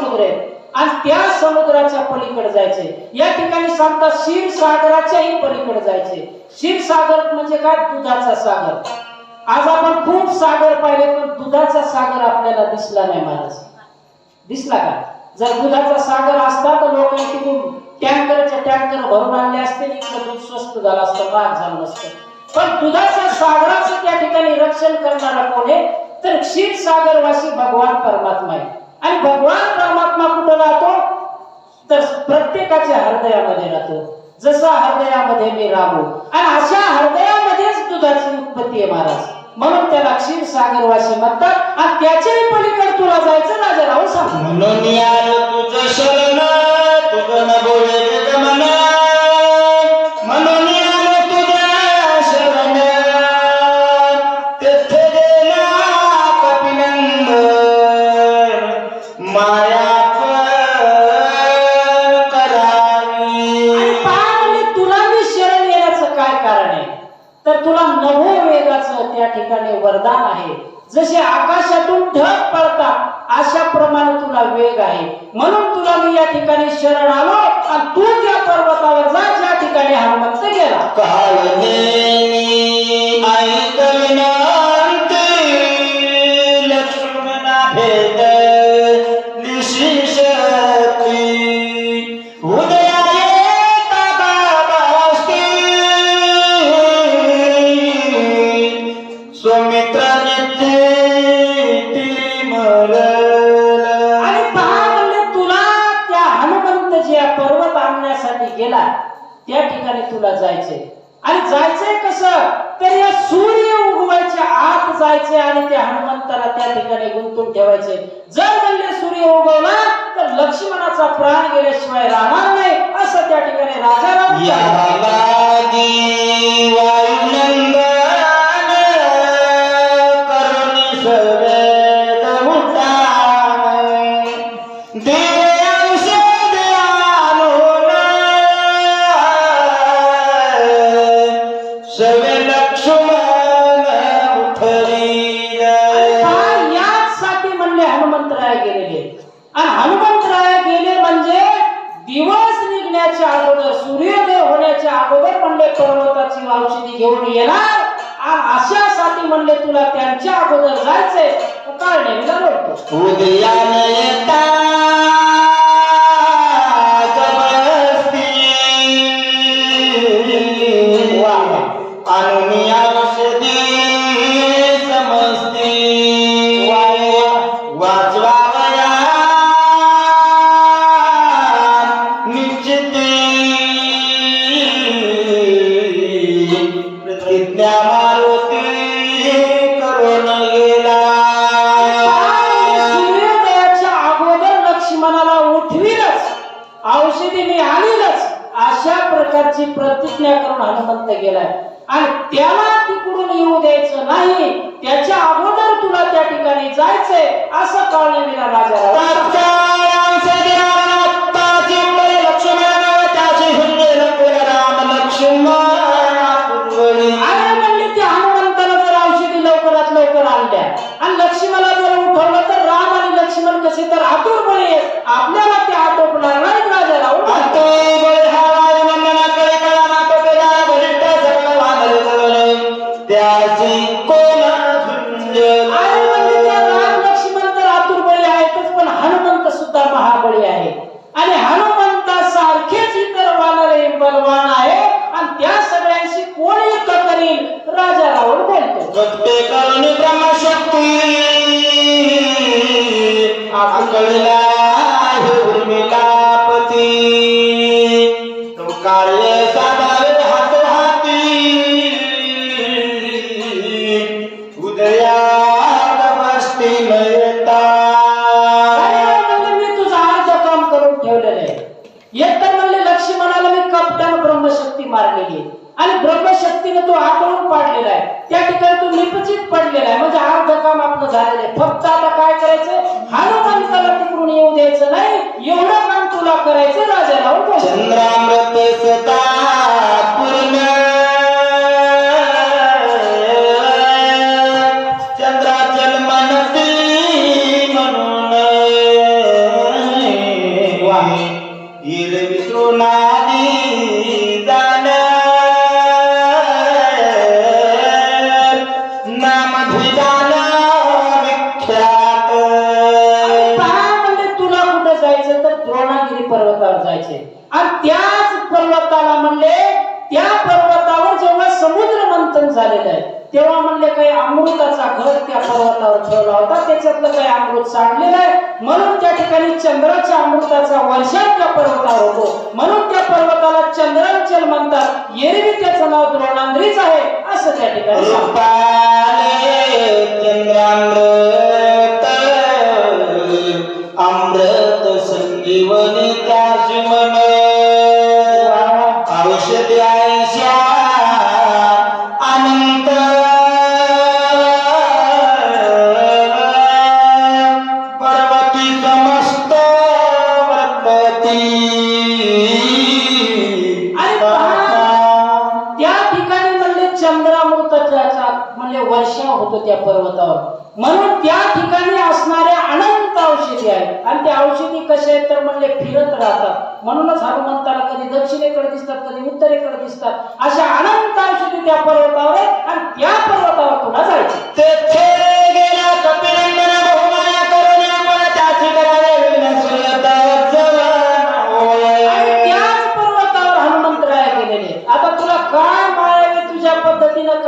समुद्र आहे. आणि त्या समुद्राच्या पलीकडे जायचे या ठिकाणी सांगतात क्षीर सागराच्याही पलीकडे जायचे शिर सागर म्हणजे काय? दुधाचा सागर. आज आपण खूप सागर पाहिले पण दुधाचा सागर आपल्याला दिसला नाही महाराज. दिसला का? जर दुधाचा सागर असता तर लोकांनी तिथून टँकरच्या टँकर भरून आणले असते दूध स्वस्त झालं असतं महाग झालं असतं. पण दुधाच्या सागराचं त्या ठिकाणी रक्षण करणारा कोण आहे? तर क्षीर सागरवासी भगवान परमात्मा आहे. आणि भगवान परमात्मा कुठं राहतो? तर प्रत्येकाच्या हृदयामध्ये राहतो. जसं हृदयामध्ये मी रामू आणि अशा हृदयामध्येच दुधाची उत्पत्ती आहे महाराज. म्हणून त्याला क्षीर सागर वाशी म्हणतात आणि त्याच्याही पलीकडे तुला जायचं राजाराव सांग. म्हणून praga अशी प्रतिज्ञा करून हनुमंत गेलाय. आणि त्याला तिकडून येऊ द्यायचं नाही त्याच्या अगोदर तुला त्या ठिकाणी जायचंय असं कळलं राजा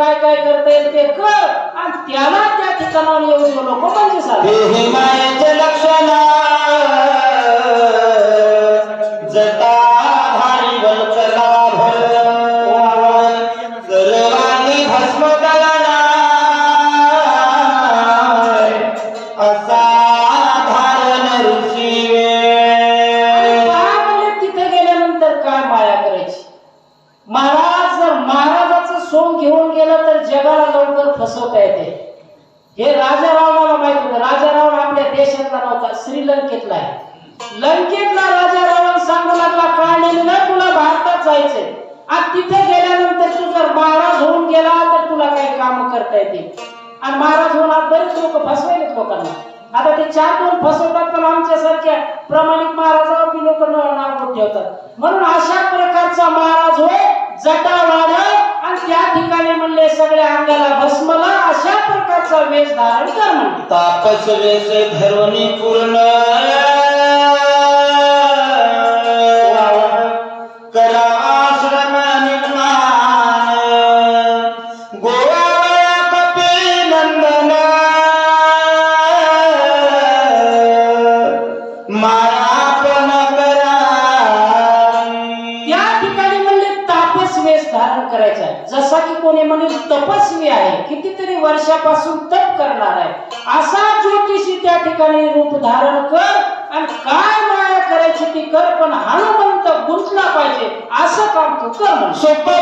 काय काय करता येईल ते कर आणि त्याला त्या ठिकाणावर येऊ नको म्हणजे हे मायेचे लक्षाला. करता येते. आणि महाराज होणार बरेच लोक फसवेलेत लोकांना. आता ते चार दोन फसवतात पण आमच्यासारख्या प्रमाणिक महाराजावर बी लोक नाव ठेवतात. म्हणून अशा प्रकारचा महाराज होय जटावाड आणि त्या ठिकाणी म्हणले सगळ्या अंगाला भस्मला अशा प्रकारचा वेश धारण कर म्हणले. तापस वेश धरवणी पूर्ण. ठिकाणी रूप धारण कर आणि काय माया करायची ती कर पण हनुमंत गुंतला पाहिजे असं काम तू कर सोपा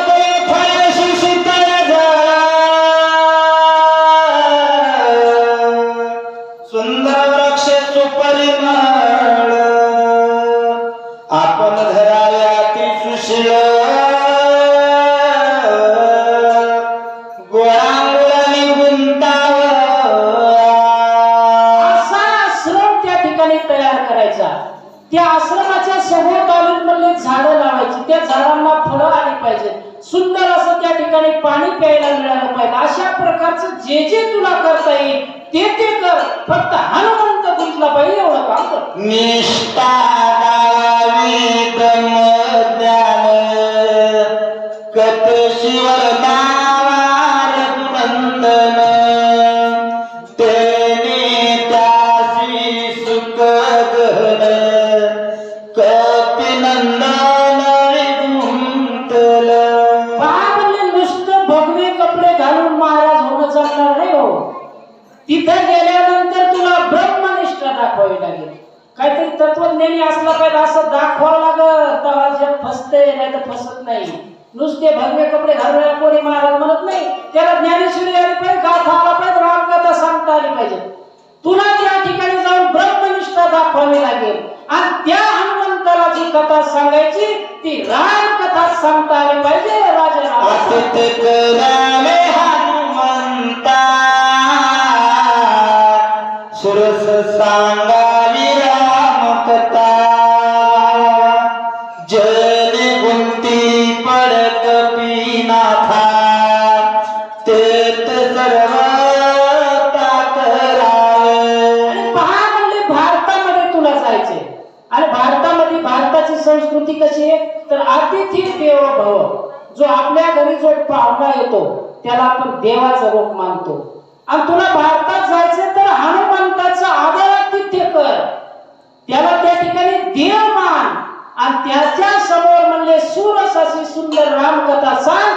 जे जे तुला करता येईल ते ते कर. फक्त हनुमंत गुंतला पाहिजे एवढं काम कर निष्ठा कत शिव नावार नुसते भगवे कपडे घालवायला कोणी महाराज म्हणत नाही. त्याला ज्ञानेश्वरी आली पाहिजे गाथा आला पाहिजे रामकथा सांगता आली पाहिजे. तुला त्या ठिकाणी जाऊन ब्रह्मनिष्ठा दाखवावी लागेल. आणि त्या हनुमंताला जी कथा सांगायची ती रामकथा सांगता आली पाहिजे राजा सुरस सांगावी रामकथा. येतो त्याला आपण देवाचं रूप मानतो. आणि तुला भारतात जायचं तर हनुमंताचा आदरातिथ्य कर. त्याला त्या ठिकाणी देव मान. आणि त्याच्यासमोर म्हणले सुरस अशी सुंदर रामकथा सांग.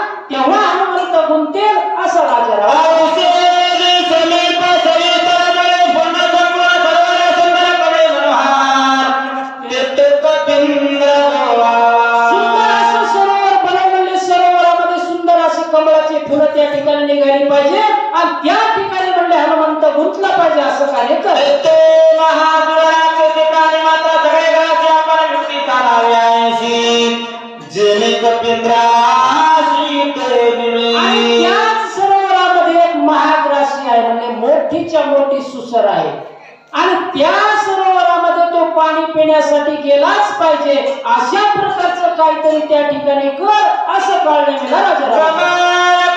कार्य कर. तेथे महासुराचे ठिकाणी मात्र सगळे गाचे आपण युक्ती चालाव्याशी जेणे कपिंद्राशी सरोवरामध्ये एक महाग्रासी आहे म्हणजे मोठीच्या मोठी सुसर आहे. आणि त्या सरोवरामध्ये तो पाणी पिण्यासाठी गेलाच पाहिजे अशा प्रकारचं काहीतरी त्या ठिकाणी कर असं कळणे मिळालं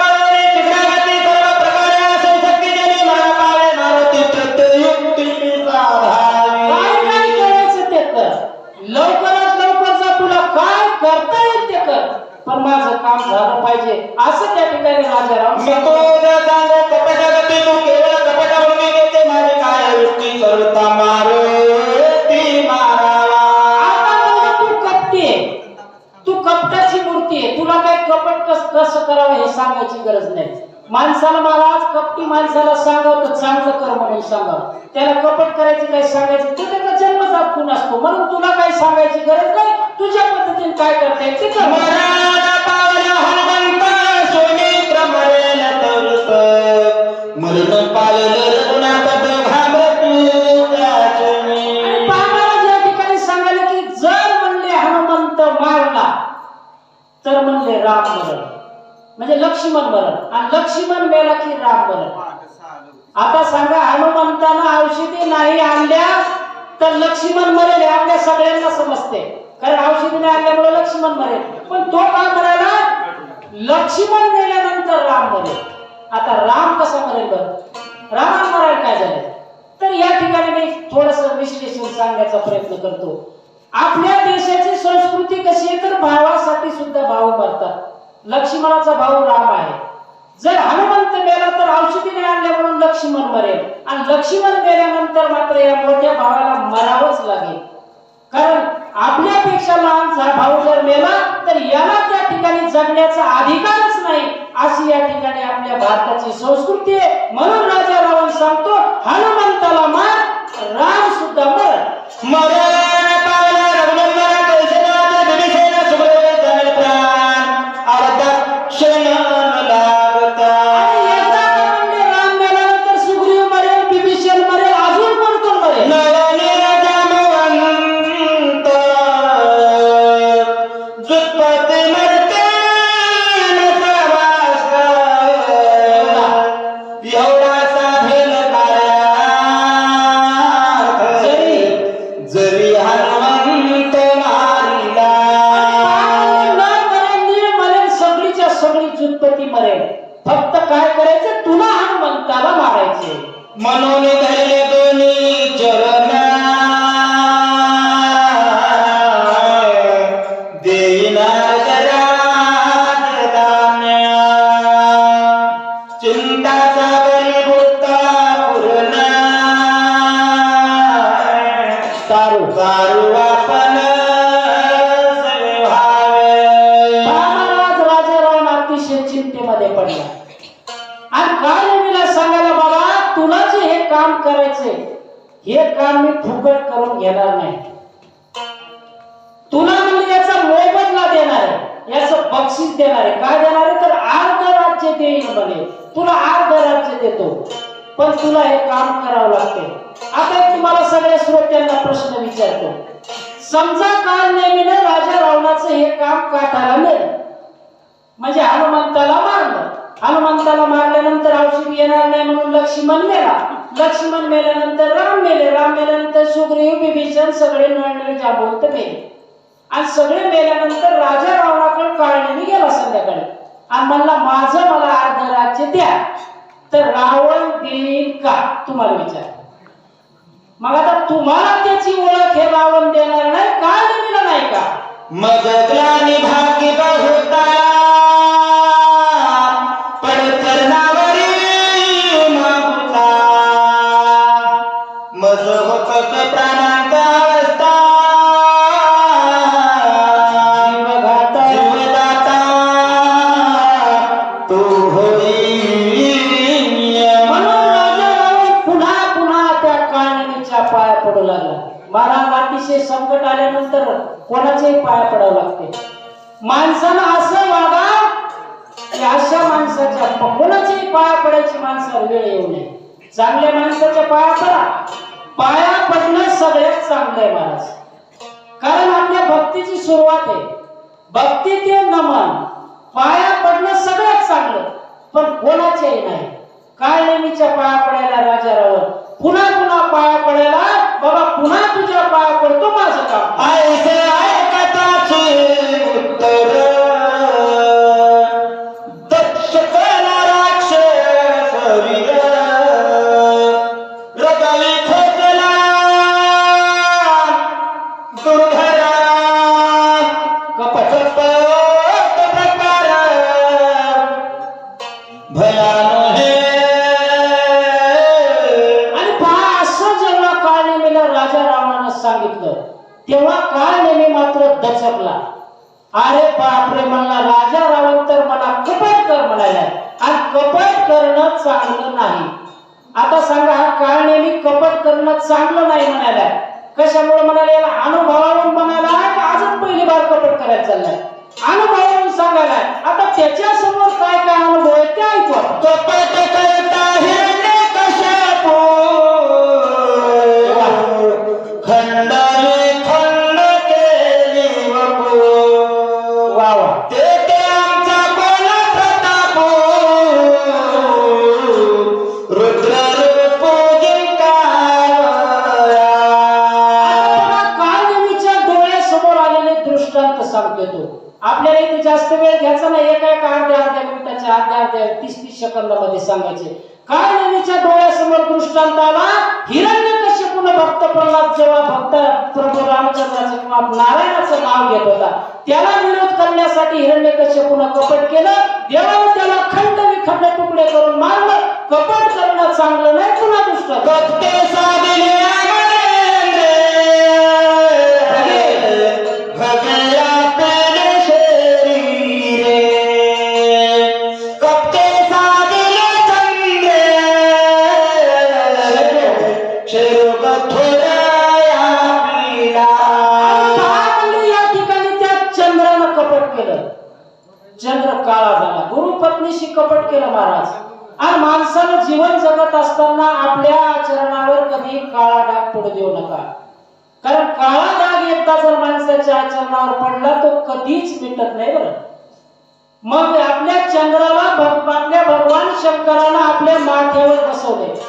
राजाराम मी तो जर सांगो कपटागती तू केवळ कपटावरून घेते माझी काय युक्ती सर्वता मारुती मारावा. आता तू कपटी आहे. तू कपटाची मूर्ती आहे. तुला काय कपट कस कसं करावं हे सांगायची गरज नाही. माणसाला कपटी माणसाला सांगावं तर चांगलं कर म्हणून सांगावं. त्याला कपट करायची काय सांगायचं ते त्याचा जन्मजात खून असतो? म्हणून तुला काय सांगायची गरज नाही? तुझ्या पद्धतीने काय करता येईल ते कर. राम मरण. म्हणजे लक्ष्मण मरण. आणि लक्ष्मण मेला की राम मरण. आता सांगा हनुमंतानं औषधी नाही आणल्या तर लक्ष्मण मरेल हे आपल्या सगळ्यांना समजते. कारण औषधी नाही आणल्यामुळे लक्ष्मण मरेल. पण तो काय मरायला लक्ष्मण मेल्यानंतर राम मरेल. आता राम कसा मरेल बरं? रामाला मरायला काय झालं? तर या ठिकाणी मी थोडस विश्लेषण सांगण्याचा प्रयत्न करतो. आपल्या देशाची संस्कृती कशी आहे तर भावासाठी सुद्धा भाऊ मरतात लक्ष्मणाचा भाऊ राम आहे. जर हनुमंत मेला तर औषधीने आणल्या म्हणून लक्ष्मण मरेल. आणि लक्ष्मण मेल्यानंतर मात्र या मोठ्या भावाला मरावंच लागेल. कारण आपल्यापेक्षा लहान भाऊ जर मेला तर याला त्या ठिकाणी जगण्याचा अधिकारच नाही अशी या ठिकाणी आपल्या भारताची संस्कृती आहे. म्हणून राजा रावण सांगतो हनुमंताला मार राम सुद्धा मर. मरा राजाराम अतिशय चिंतेमध्ये पडला. आणि काय सांगायला बाबा तुला जे हे काम करायचे हे काम मी फुकट करून घेणार नाही. तुला म्हणजे याचा मोबदला देणार आहे याचं बक्षीस देणार आहे. काय देणार आहे? तर अर्ध राज्य देईल म्हणे. तुला अर्ध राज्य देतो. पण तुला हे काम करावं लागते. आता तुम्हाला सगळ्या श्रोत्यांना प्रश्न विचारतो. समजा काल नेमीनं राजा रावणाचं हे काम काठाला नेलं. म्हणजे हनुमंताला मारलं. हनुमंताला मारल्यानंतर औषध येणार नाही म्हणून लक्ष्मण मेला. लक्ष्मण मेल्यानंतर राम मेले. राम मेल्यानंतर सुग्रीव विभीषण सगळे नळनळ जांबवंत मेले. आणि सगळे मेल्यानंतर राजा रावणाकडे काळणीने गेला संध्याकाळी. आणि म्हणला माझं मला अर्ध राज्य द्या. तर रावण देईल का? तुम्हाला विचार मग आता तुम्हाला त्याची ओळख हे रावण देणार नाही का? नेमीला नाही का मग ग्लानी भागी पडायची माणसाला वेळ येऊ नये. चांगल्या माणसाच्या पाया पडा पाया पडणं सगळ्यात चांगलं आहे महाराज. कारण आपल्या भक्तीची सुरुवात आहे. भक्ती ते नमन पाया पडणं सगळ्यात चांगलं. पण कोणाचेही नाही. काय नेहमीच्या पाया पडायला राजा रावण पुन्हा पुन्हा पाया पडायला. बाबा पुन्हा तुझ्या पाया पडतो माझं अरे बापरे म्हणला राजा रावण तर मला कपट कर म्हणायला. आणि कपट करणं चांगलं नाही. आता सांगा हा काळ नेहमी कपट करणं चांगलं नाही म्हणायला. कशामुळे म्हणाले याला अनुभवावरून म्हणाला का अजून पहिली बार कपट करायला चाललाय? अनुभवावरून सांगायला. आता त्याच्यासमोर काय काय अनुभव आहे ते ऐकू कपट शिक्षकांना तीस तीस सेकंदामध्ये सांगायचे डोळ्यासमोर दृष्टांत आला हिरण्य कश्यपून भक्त प्रल्हाद जेव्हा भक्त प्रभू रामचंद्राचं किंवा नारायणाचं नाव घेत होता त्याला विरोध करण्यासाठी हिरण्य कश्यपून कपट केलं देवाने त्याला खंड विखंड तुकडे करून मारलं. कपट करणं चांगलं नाही पुन्हा दुष्ट काळा डाग पडू देऊ नका. कारण काळा डाग एकदा जर माणसाच्या आचरणावर पडला तो कधीच मिटत नाही बरं. मग आपल्या चंद्राला आपल्या भगवान शंकरानं आपल्या माथ्यावर बसवले.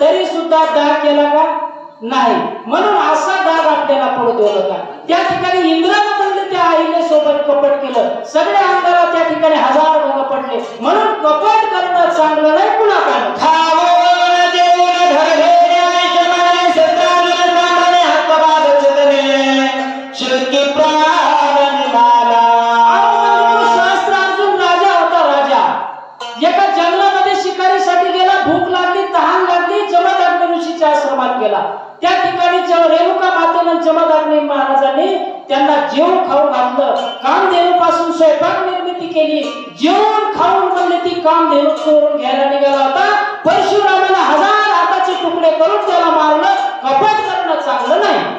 तरी सुद्धा डाग केला का? नाही. म्हणून असा डाग आपल्याला पडू देऊ नका. त्या ठिकाणी इंद्राला त्या आईने सोबत कपट केलं. सगळ्या अंगाला त्या ठिकाणी हजार भाग पडले. म्हणून कपट करणं चांगलं नाही पुन्हा मातेनं जमदग्नी महाराजांनी त्यांना जेवण खाऊ घातलं. कामधेनू पासून स्वयंपाक निर्मिती केली. जेवण खाऊन म्हणले ती कामधेनू चोरून घ्यायला निघाला होता. परशुरामाला हजार हाताचे तुकडे करून त्याला मारलं. कपट करणं चांगलं नाही.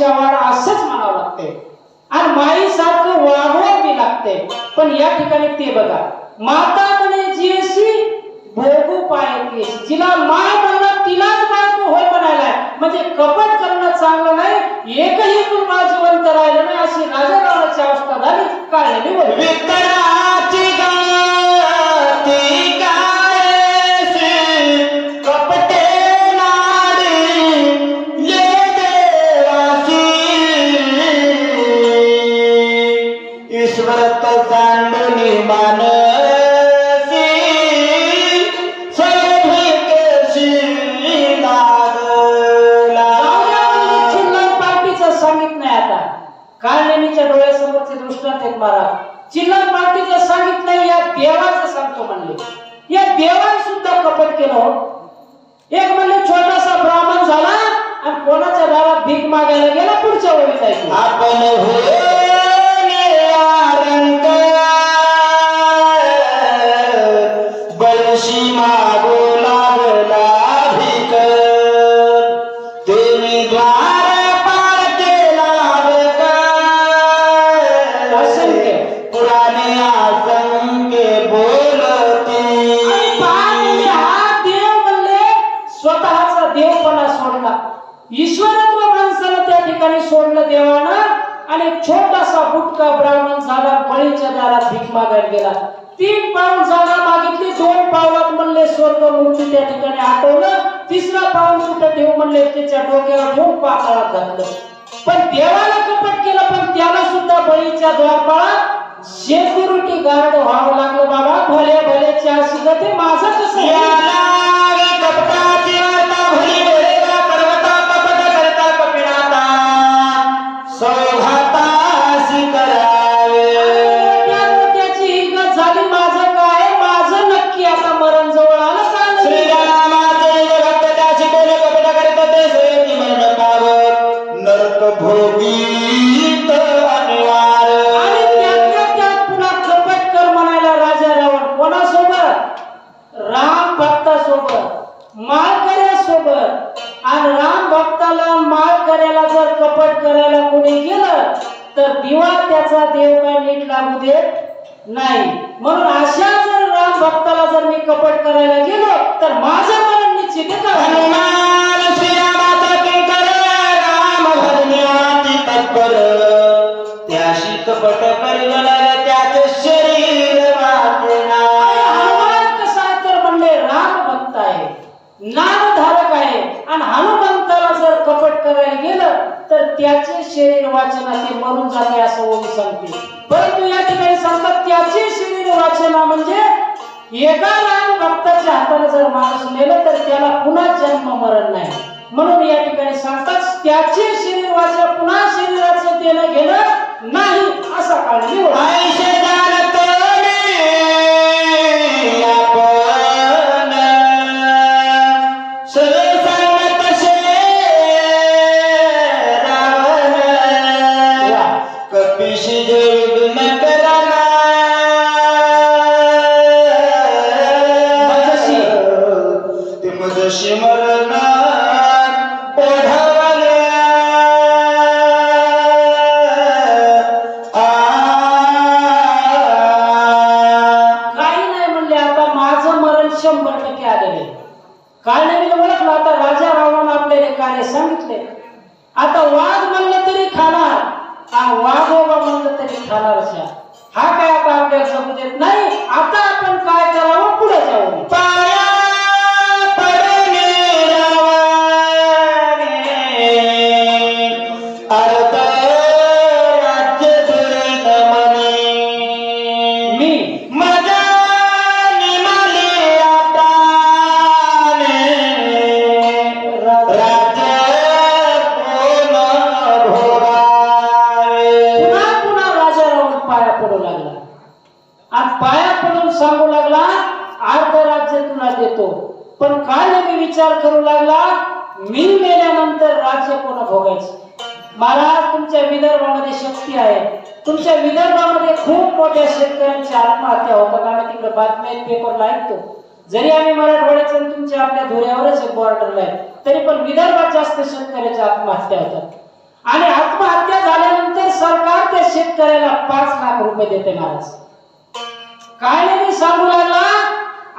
माय असंच म्हणावं लागते आणि माईसारखं वागवं बी लागते पण या ठिकाणी ते बघा. माता म्हणे जी अशी भोगू पाय जिला माय म्हणलं तिलाच बायको होय म्हणायला. म्हणजे कपट करणं चांगलं नाही. एकही मुलगा जिवंत राहिलं नाही. अशी राजकारणाची अवस्था झाली. कारण भीक मागायला गेला पुढच्या ओळीत आपण होय. भीक गेला. तीन पाऊल जागा मागितली दोन पावलात म्हणले स्वर्ग मुक्ती त्या ठिकाणी आठवलं. तिसरा पाऊल सुद्धा ठेवू म्हणले त्याच्या डोक्यावर ठेवून पाताळात घातलं. पण देवाला कपट केलं पण त्याला सुद्धा बळीच्या द्वारपाळात सेक्युरिटी गार्ड व्हावं लागलं. बाबा भले भलेची अशी गती माझं कसं करायला गेलो तर माझं मरण निश्चित तत्पर. त्याशी कपट त्याचे शरीर हनुमान कसा आहे तर म्हणले राम भक्त आहे. नामधारक आहे. आणि हनुमंताला जर कपट करायला गेलं तर त्याचे शरीर वाचना ते मरून जाते असं ओवी सांगते. परंतु या ठिकाणी सांगतात त्याचे शरीर वाचना म्हणजे एका भक्ताच्या हाताने जर माणूस नेलं तर त्याला पुन्हा जन्म मरण नाही. म्हणून या ठिकाणी सांगतात त्याचे शरीर वाचना पुन्हा शरीराचं देणं घेणं नाही असा काळ निवड शेतकऱ्यांची आत्महत्या होतात आम्ही तिकडे बातम्या पेपरला ऐकतो. जरी आम्ही मराठवाड्याचं तुमच्या आपल्या धुऱ्यावरच बॉर्डरला आहे तरी पण विदर्भात जास्त शेतकऱ्याच्या आत्महत्या होतात. आणि आत्महत्या झाल्यानंतर सरकार त्या शेतकऱ्याला पाच लाख रुपये देते महाराज काय नाही मी सांगू लागला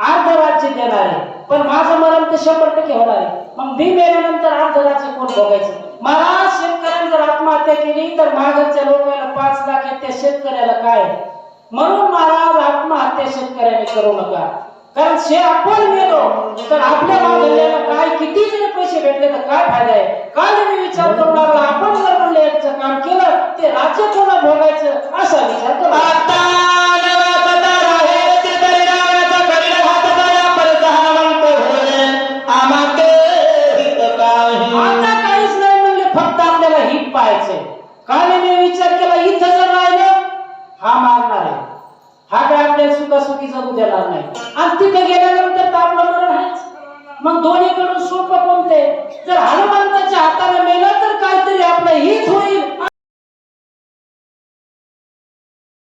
अर्ध राज्य देणार आहे पण माझं मरण तर शंभर टक्के होणार आहे. मग मी मेल्यानंतर अर्ध राज्य कोण बघायचं? मला शेतकऱ्याने जर आत्महत्या केली तर मागच्या लोकांना पाच लाख आहेत त्या शेतकऱ्याला काय? म्हणून महाराज आत्महत्या शेतकऱ्याने करू नका. कारण शे आपण मेलो तर आपल्या मागल्याला काय किती जरी पैसे भेटले तर काय फायदा आहे? काल मी विचार करू लागला? आपण जर म्हणले याचं काम केलं ते राज्य कोणा भोगायचं असा विचार करू हा काय आपल्याला सुखासुखी जगू देणार नाही. आणि तिथे गेल्यानंतर तर आपलं मरण आहेच. मग दोन्हीकडून सोपं कोणते? जर हनुमंताच्या हाताने मेलं तर काहीतरी आपलं हित होईल.